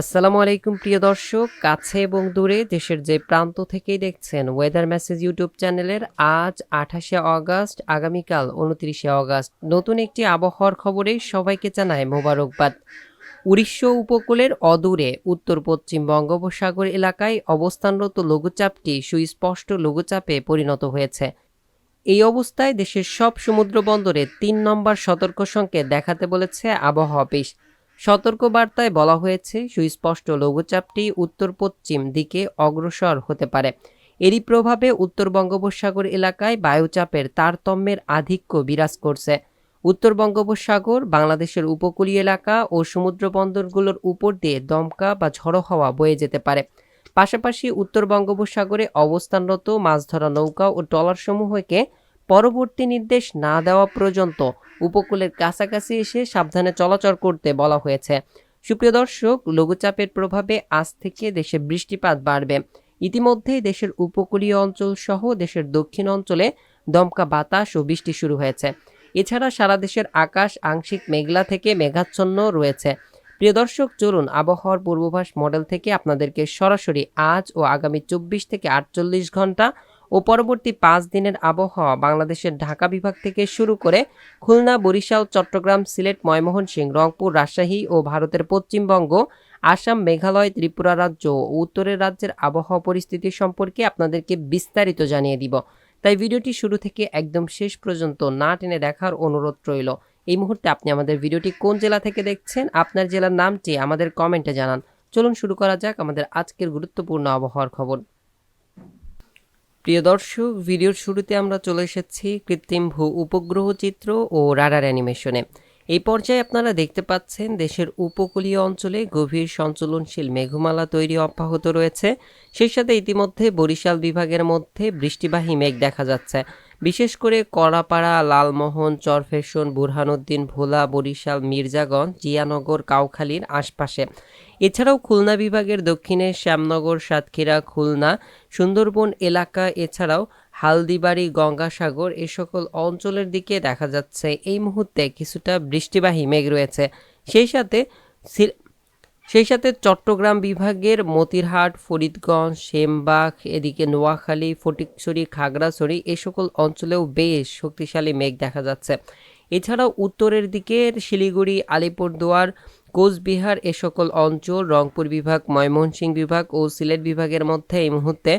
আসসালামু আলাইকুম, প্রিয় দর্শক। কাছে এবং দূরে দেশের যে প্রান্ত থেকেই দেখছেন ওয়েদার মেসেজ ইউটিউব চ্যানেলের আজ আঠাশে অগাস্ট, আগামীকাল উনত্রিশে অগাস্ট। নতুন একটি আবহাওয়ার খবরে সবাইকে জানায় মোবারকবাদ। উড়িষ্যা উপকূলের অদূরে উত্তর পশ্চিম বঙ্গোপসাগর এলাকায় অবস্থানরত লঘুচাপটি সুস্পষ্ট লঘুচাপে পরিণত হয়েছে। এই অবস্থায় দেশের সব সমুদ্র বন্দরে তিন নম্বর সতর্ক সংকেত দেখাতে বলেছে আবহাওয়া অফিস। সতর্ক বার্তায় বলা হয়েছে, সুস্পষ্ট লঘুচাপটি উত্তর পশ্চিম দিকে অগ্রসর হতে পারে। এরই প্রভাবে উত্তর বঙ্গোপসাগর এলাকায় বায়ুচাপের তারতম্যের আধিক্য বিরাজ করছে। উত্তর বঙ্গোপসাগর, বাংলাদেশের উপকূলীয় এলাকা ও সমুদ্র বন্দরগুলোর উপর দিয়ে দমকা বা ঝড়ো হাওয়া বয়ে যেতে পারে। পাশাপাশি উত্তর বঙ্গোপসাগরে অবস্থানরত মাছ ধরা নৌকা ও ট্রলারসমূহকে পরবর্তী নির্দেশ না দেওয়া পর্যন্ত উপকূলের কাছাকাছি এসে সাবধানে চলাচল করতে বলা হয়েছে। সুপ্রিয় দর্শক, লঘুচাপের প্রভাবে আজ থেকে দেশে বৃষ্টিপাত বাড়বে। ইতিমধ্যেই দেশের উপকূলীয় অঞ্চল সহ দেশের দক্ষিণ অঞ্চলে দমকা বাতাস ও বৃষ্টি শুরু হয়েছে। এছাড়া সারা দেশের আকাশ আংশিক মেঘলা থেকে মেঘাচ্ছন্ন রয়েছে। প্রিয় দর্শক, চলুন আবহাওয়ার পূর্বাভাস মডেল থেকে আপনাদেরকে সরাসরি আজ ও আগামী চব্বিশ থেকে আটচল্লিশ ঘণ্টা ও পরবর্তী পাঁচ দিনের আবহাওয়া বাংলাদেশের ঢাকা বিভাগ থেকে শুরু করে খুলনা, বরিশাল, চট্টগ্রাম, সিলেট, ময়মনসিংহ, রংপুর, রাজশাহী ও ভারতের পশ্চিমবঙ্গ, আসাম, মেঘালয়, ত্রিপুরা রাজ্য ও উত্তরের রাজ্যের আবহাওয়া পরিস্থিতি সম্পর্কে আপনাদেরকে বিস্তারিত জানিয়ে দিব। তাই ভিডিওটি শুরু থেকে একদম শেষ পর্যন্ত না টেনে দেখার অনুরোধ রইল। এই মুহূর্তে আপনি আমাদের ভিডিওটি কোন জেলা থেকে দেখছেন, আপনার জেলার নামটি আমাদের কমেন্টে জানান। চলুন শুরু করা যাক আমাদের আজকের গুরুত্বপূর্ণ আবহাওয়ার খবর। প্রিয় দর্শক, ভিডিওর শুরুতে আমরা চলে এসেছি কৃত্রিম ভূ উপগ্রহ চিত্র ও রাডার অ্যানিমেশনে। এই পর্যায়ে আপনারা দেখতে পাচ্ছেন দেশের উপকূলীয় অঞ্চলে গভীর সঞ্চলনশীল মেঘমালা তৈরি অব্যাহত রয়েছে। সেই সাথে ইতিমধ্যে বরিশাল বিভাগের মধ্যে বৃষ্টিবাহী মেঘ দেখা যাচ্ছে। বিশেষ করে কড়াপাড়া, লালমোহন, চরফেশন, বুরহানুদ্দিন, ভোলা, বরিশাল, মির্জাগঞ্জ, জিয়ানগর, কাউখালীর আশপাশে। এছাড়াও খুলনা বিভাগের দক্ষিণে শ্যামনগর, সাতক্ষীরা, খুলনা, সুন্দরবন এলাকা, এছাড়াও হালদিবাড়ি, গঙ্গাসাগর এ সকল অঞ্চলের দিকে দেখা যাচ্ছে। এই মুহূর্তে কিছুটা বৃষ্টিবাহী মেঘ রয়েছে। সেই সাথে সেই সাথে চট্টগ্রাম বিভাগের মতিরহাট, ফরিদগঞ্জ, সেমবাগ, এদিকে নোয়াখালী, ফটিকছড়ি, খাগড়াছড়ি এ সকল অঞ্চলেও বেশ শক্তিশালী মেঘ দেখা যাচ্ছে। এছাড়াও উত্তরের দিকের শিলিগুড়ি, আলিপুরদুয়ার, কোচবিহার এ সকল অঞ্চল, রংপুর বিভাগ, ময়মনসিংহ বিভাগ ও সিলেট বিভাগের মধ্যে এই মুহূর্তে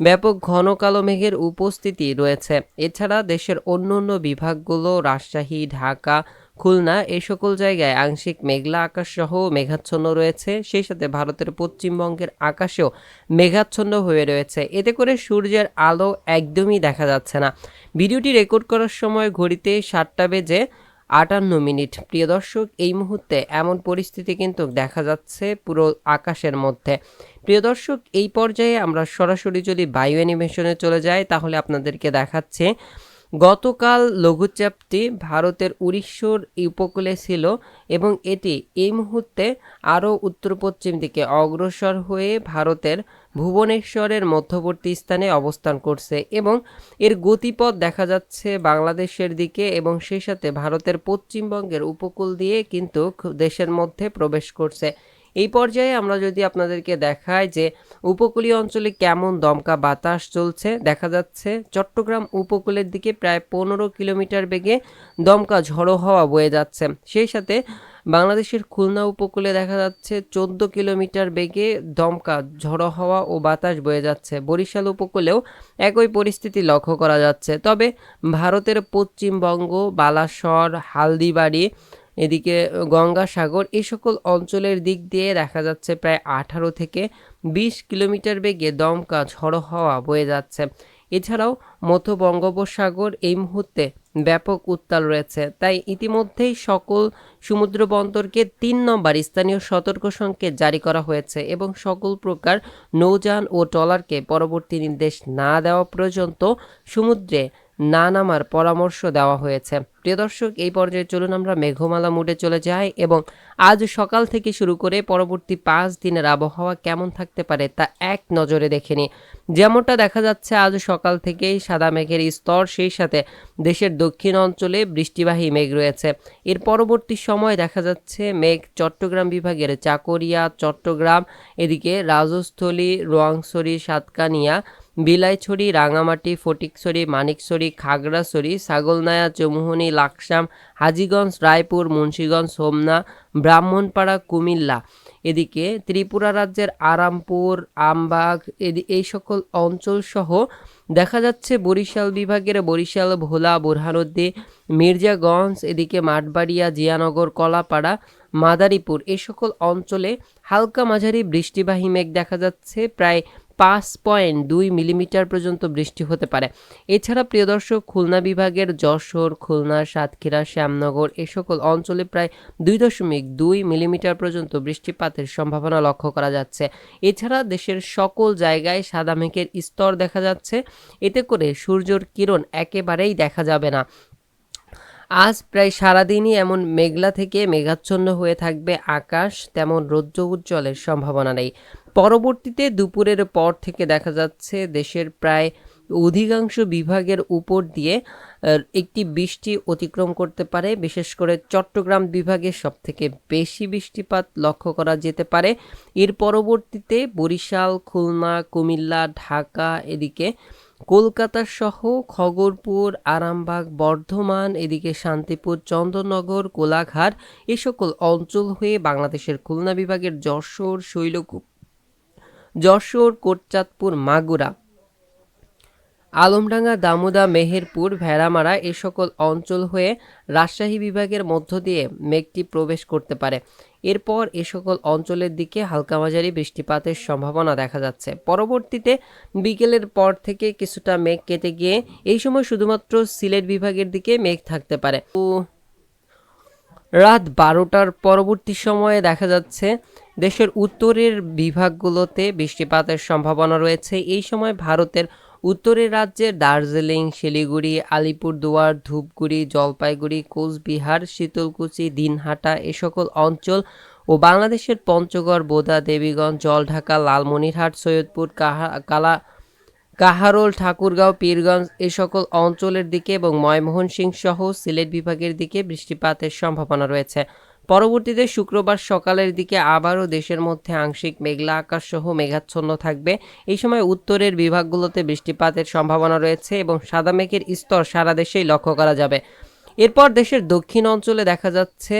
ব্যাপক ঘন কালো মেঘের উপস্থিতি রয়েছে। এছাড়া দেশের অন্য অন্য বিভাগগুলো, রাজশাহী, ঢাকা খুলনা এই সকল জায়গায় আংশিক মেঘলা আকাশ সহ মেঘাচ্ছন্ন রয়েছে। সেই সাথে ভারতের পশ্চিমবঙ্গের আকাশেও মেঘাচ্ছন্ন হয়ে রয়েছে। এতে করে সূর্যের আলো একদমই দেখা যাচ্ছে না। ভিডিওটি রেকর্ড করার সময় ঘড়িতে সাতটা বেজে আটান্ন মিনিট। প্রিয় দর্শক, এই মুহূর্তে এমন পরিস্থিতি কিন্তু দেখা যাচ্ছে পুরো আকাশের মধ্যে। প্রিয় দর্শক, এই পর্যায়ে আমরা সরাসরি যদি বায়ু অ্যানিমেশনে চলে যাই, তাহলে আপনাদেরকে দেখাচ্ছে গতকাল লঘুচাপটি ভারতের উড়িষ্যার উপকূলে ছিল এবং এটি এই মুহূর্তে আরও উত্তর পশ্চিম দিকে অগ্রসর হয়ে ভারতের ভুবনেশ্বরের মধ্যবর্তী স্থানে অবস্থান করছে এবং এর গতিপথ দেখা যাচ্ছে বাংলাদেশের দিকে এবং সেই সাথে ভারতের পশ্চিমবঙ্গের উপকূল দিয়ে কিন্তু দেশের মধ্যে প্রবেশ করছে। এই পর্যায়ে আমরা যদি আপনাদেরকে দেখাই যে উপকূলীয় অঞ্চলে কেমন দমকা বাতাস চলছে, দেখা যাচ্ছে চট্টগ্রাম উপকূলের দিকে প্রায় পনেরো কিলোমিটার বেগে দমকা ঝড়ো হাওয়া বয়ে যাচ্ছে। সেই সাথে বাংলাদেশের খুলনা উপকূলে দেখা যাচ্ছে চোদ্দ কিলোমিটার বেগে দমকা ঝড়ো হাওয়া ও বাতাস বয়ে যাচ্ছে। বরিশাল উপকূলেও একই পরিস্থিতি লক্ষ্য করা যাচ্ছে। তবে ভারতের পশ্চিমবঙ্গ, বালাসর, হালদিবাড়ি এদিকে গঙ্গাসাগর এই সকল অঞ্চলের দিক দিয়ে দেখা যাচ্ছে প্রায় আঠারো থেকে বিশ কিলোমিটার বেগে দমকা ঝড়ো হাওয়া বয়ে যাচ্ছে। এছাড়াও মধ্য বঙ্গোপসাগর এই মুহূর্তে ব্যাপক উত্তাল রয়েছে। তাই ইতিমধ্যেই সকল সমুদ্র বন্দরকে তিন নম্বর স্থানীয় সতর্ক সংকেত জারি করা হয়েছে এবং সকল প্রকার নৌযান ও ট্রলারকে পরবর্তী নির্দেশ না দেওয়া পর্যন্ত সমুদ্রে না নামার পরামর্শ দেওয়া হয়েছে। প্রিয় দর্শক, এই পর্যায়ে চলুন আমরা মেঘমালা মুডে চলে যাই এবং আজ সকাল থেকে শুরু করে পরবর্তী পাঁচ দিনের আবহাওয়া কেমন থাকতে পারে তা এক নজরে দেখে নিই। যেমনটা দেখা যাচ্ছে, আজ সকাল থেকেই সাদা মেঘের স্তর, সেই সাথে দেশের দক্ষিণ অঞ্চলে বৃষ্টিবাহী মেঘ রয়েছে। এর পরবর্তী সময় দেখা যাচ্ছে মেঘ চট্টগ্রাম বিভাগের চাকরিয়া, চট্টগ্রাম, এদিকে রাজস্থলী রোয়াংছড়ি সাতকানিয়া বিলাইছড়ি, রাঙামাটি, ফটিকছড়ি, মানিকছড়ি, খাগড়াছড়ি, ছাগলনায়া, চৌমুহনী, লাকসাম, হাজীগঞ্জ, রায়পুর, মুন্সীগঞ্জ সোমনা ব্রাহ্মণপাড়া, কুমিল্লা। এদিকে ত্রিপুরা রাজ্যের আরামপুর, আমবাগ, এদি এই সকল অঞ্চল সহ দেখা যাচ্ছে বরিশাল বিভাগের বরিশাল, ভোলা, বুরহানুদ্দি, মির্জাগঞ্জ, এদিকে মাঠবাড়িয়া, জিয়ানগর, কলাপাড়া, মাদারীপুর। এই সকল অঞ্চলে হালকা মাঝারি বৃষ্টিবাহী মেঘ দেখা যাচ্ছে। প্রায় পাঁচ পয়েন্ট দুই মিলিমিটার পর্যন্ত বৃষ্টি হতে পারে। এছাড়া প্রিয় দর্শক, খুলনা বিভাগের যশোর, খুলনা, সাতক্ষীরা, শ্যামনগর এ সকল অঞ্চলে প্রায় দুই দশমিক দুই মিলিমিটার পর্যন্ত বৃষ্টিপাতের সম্ভাবনা লক্ষ্য করা যাচ্ছে। এছাড়া দেশের সকল জায়গায় সাদা মেঘের স্তর দেখা যাচ্ছে। এতে করে সূর্যর কিরণ একেবারেই দেখা যাবে না। আজ প্রায় সারাদিনই এমন মেঘলা থেকে মেঘাচ্ছন্ন হয়ে থাকবে আকাশ, তেমন রৌদ্র উজ্জ্বলের সম্ভাবনা নেই। পরবর্তীতে দুপুরের পর থেকে দেখা যাচ্ছে দেশের প্রায় অধিকাংশ বিভাগের উপর দিয়ে একটি বৃষ্টি অতিক্রম করতে পারে। বিশেষ করে চট্টগ্রাম বিভাগে সবথেকে বেশি বৃষ্টিপাত লক্ষ্য করা যেতে পারে। এর পরবর্তীতে বরিশাল, খুলনা, কুমিল্লা, ঢাকা, এদিকে কলকাতা সহ খগরপুর, আরামবাগ, বর্ধমান, এদিকে শান্তিপুর, চন্দননগর, কোলাঘাট, এ সকল অঞ্চল হয়ে বাংলাদেশের খুলনা বিভাগের যশোর, শৈলকূপ যশোর, কোটচাঁদপুর, মাগুরা। আলমডাঙ্গা, দামোদা, মেহেরপুর, ভেড়ামারা এ সকল অঞ্চল হয়ে রাজশাহী বিভাগের মধ্য দিয়ে মেঘটি প্রবেশ করতে পারে। এরপর এ সকল অঞ্চলের দিকে হালকা মাঝারি বৃষ্টিপাতের সম্ভাবনা দেখা যাচ্ছে। পরবর্তীতে বিকেলের পর থেকে কিছুটা মেঘ কেটে গিয়ে এই সময় শুধুমাত্র সিলেট বিভাগের দিকে মেঘ থাকতে পারে। রাত বারোটার পরবর্তী সময়ে দেখা যাচ্ছে দেশের উত্তরের বিভাগগুলোতে বৃষ্টিপাতের সম্ভাবনা রয়েছে। এই সময় ভারতের উত্তরের রাজ্যের দার্জিলিং, শিলিগুড়ি, আলিপুরদুয়ার, ধূপগুড়ি, জলপাইগুড়ি, কোচবিহার, শীতলকুচি, দিনহাটা এ সকল অঞ্চল ও বাংলাদেশের পঞ্চগড়, বোদা, দেবীগঞ্জ, জলঢাকা, লালমনিরহাট, সৈয়দপুর কালা কাহারোল, ঠাকুরগাঁও, পীরগঞ্জ এ সকল অঞ্চলের দিকে এবং ময়মোহনসিংহ সহ সিলেট বিভাগের দিকে বৃষ্টিপাতের সম্ভাবনা রয়েছে। পরবর্তীতে শুক্রবার সকালের দিকে আবারও দেশের মধ্যে আংশিক মেঘলা আকাশ সহ মেঘাচ্ছন্ন থাকবে। এই সময় উত্তরের বিভাগগুলোতে বৃষ্টিপাতের সম্ভাবনা রয়েছে এবং সাদা মেঘের স্তর সারা দেশেই লক্ষ্য করা যাবে। এরপর দেশের দক্ষিণ অঞ্চলে দেখা যাচ্ছে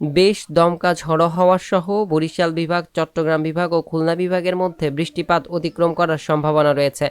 বেশ দমকা ঝড়ো হওয়া সহ বরিশাল বিভাগ, চট্টগ্রাম বিভাগ ও খুলনা বিভাগের মধ্যে বৃষ্টিপাত অতিক্রম করার সম্ভাবনা রয়েছে।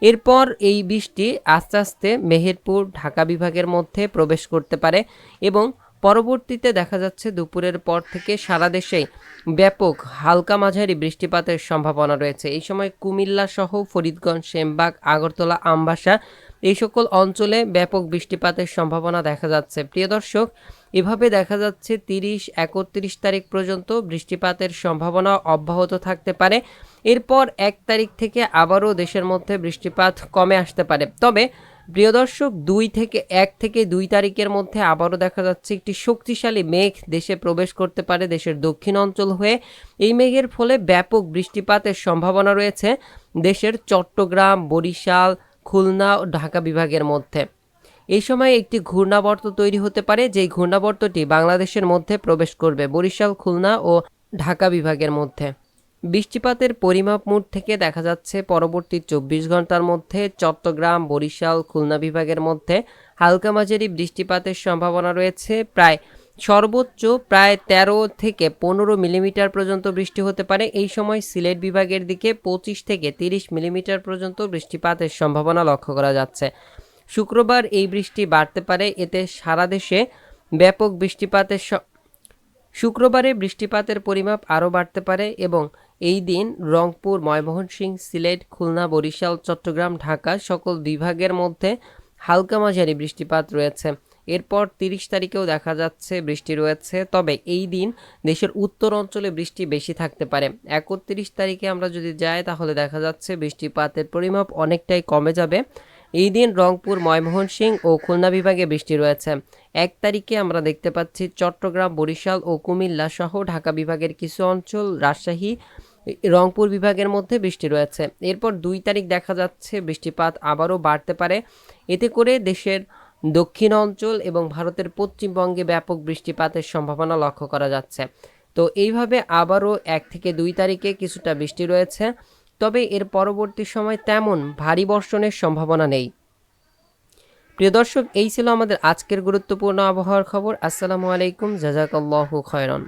এরপর এই বৃষ্টি আস্তে আস্তে মেহেরপুর, ঢাকা বিভাগের মধ্যে প্রবেশ করতে পারে এবং পরবর্তীতে দেখা যাচ্ছে দুপুরের পর থেকে সারা দেশেই ব্যাপক হালকা মাঝারি বৃষ্টিপাতের সম্ভাবনা রয়েছে। এই সময় কুমিল্লা সহ ফরিদগঞ্জ, সেমবাগ, আগরতলা, আমবাসা এই সকল অঞ্চলে ব্যাপক বৃষ্টিপাতের সম্ভাবনা দেখা যাচ্ছে। প্রিয় দর্শক এভাবে দেখা যাচ্ছে তিরিশ, একত্রিশ তারিখ পর্যন্ত বৃষ্টিপাতের সম্ভাবনা অব্যাহত থাকতে পারে। এরপর এক তারিখ থেকে আবারও দেশের মধ্যে বৃষ্টিপাত কমে আসতে পারে। তবে প্রিয় দর্শক দুই থেকে, এক থেকে দুই তারিখের মধ্যে আবারও দেখা যাচ্ছে একটি শক্তিশালী মেঘ দেশে প্রবেশ করতে পারে দেশের দক্ষিণ অঞ্চল হয়ে। এই মেঘের ফলে ব্যাপক বৃষ্টিপাতের সম্ভাবনা রয়েছে দেশের চট্টগ্রাম, বরিশাল, খুলনা ও ঢাকা বিভাগের মধ্যে। এই সময় একটি ঘূর্ণাবর্ত তৈরি হতে পারে, যেই ঘূর্ণাবর্তটি বাংলাদেশের মধ্যে প্রবেশ করবে বরিশাল, খুলনা ও ঢাকা বিভাগের মধ্যে। বৃষ্টিপাতের পরিমাপ মুড থেকে দেখা যাচ্ছে, পরবর্তী চব্বিশ ঘণ্টার মধ্যে চট্টগ্রাম, বরিশাল, খুলনা বিভাগের মধ্যে হালকা মাঝারি বৃষ্টিপাতের সম্ভাবনা রয়েছে। প্রায় সর্বোচ্চ প্রায় তেরো থেকে পনেরো মিলিমিটার পর্যন্ত বৃষ্টি হতে পারে। এই সময় সিলেট বিভাগের দিকে পঁচিশ থেকে তিরিশ মিলিমিটার পর্যন্ত বৃষ্টিপাতের সম্ভাবনা লক্ষ্য করা যাচ্ছে। শুক্রবার এই বৃষ্টি বাড়তে পারে। এতে সারা দেশে ব্যাপক বৃষ্টিপাতের শুক্রবারে বৃষ্টিপাতের পরিমাপ আরও বাড়তে পারে এবং এই দিন রংপুর, ময়মনসিংহ, সিলেট, খুলনা, বরিশাল, চট্টগ্রাম, ঢাকা সকল বিভাগের মধ্যে হালকা মাঝারি বৃষ্টিপাত রয়েছে। এরপর তিরিশ তারিখেও দেখা যাচ্ছে বৃষ্টি রয়েছে। তবে এই দিন দেশের উত্তর অঞ্চলে বৃষ্টি বেশি থাকতে পারে। একত্রিশ তারিখে আমরা যদি যাই, তাহলে দেখা যাচ্ছে বৃষ্টিপাতের পরিমাপ অনেকটাই কমে যাবে। এই দিন রংপুর, ময়মনসিংহ ও খুলনা বিভাগে বৃষ্টি রয়েছে। এক তারিখে আমরা দেখতে পাচ্ছি চট্টগ্রাম, বরিশাল ও কুমিল্লা সহ ঢাকা বিভাগের কিছু অঞ্চল, রাজশাহী, রংপুর বিভাগের মধ্যে বৃষ্টি রয়েছে। এরপর দুই তারিখ দেখা যাচ্ছে বৃষ্টিপাত আবারও বাড়তে পারে। এতে করে দেশের দক্ষিণ অঞ্চল এবং ভারতের পশ্চিমবঙ্গে ব্যাপক বৃষ্টিপাতের সম্ভাবনা লক্ষ্য করা যাচ্ছে। তো এইভাবে আবারও এক থেকে দুই তারিখে কিছুটা বৃষ্টি রয়েছে। তবে এর পরবর্তী সময় তেমন ভারী বর্ষণের সম্ভাবনা নেই। প্রিয় দর্শক, এই ছিল আমাদের আজকের গুরুত্বপূর্ণ আবহাওয়ার খবর। আসসালামু আলাইকুম, জাজাকাল্লাহু খয়রন।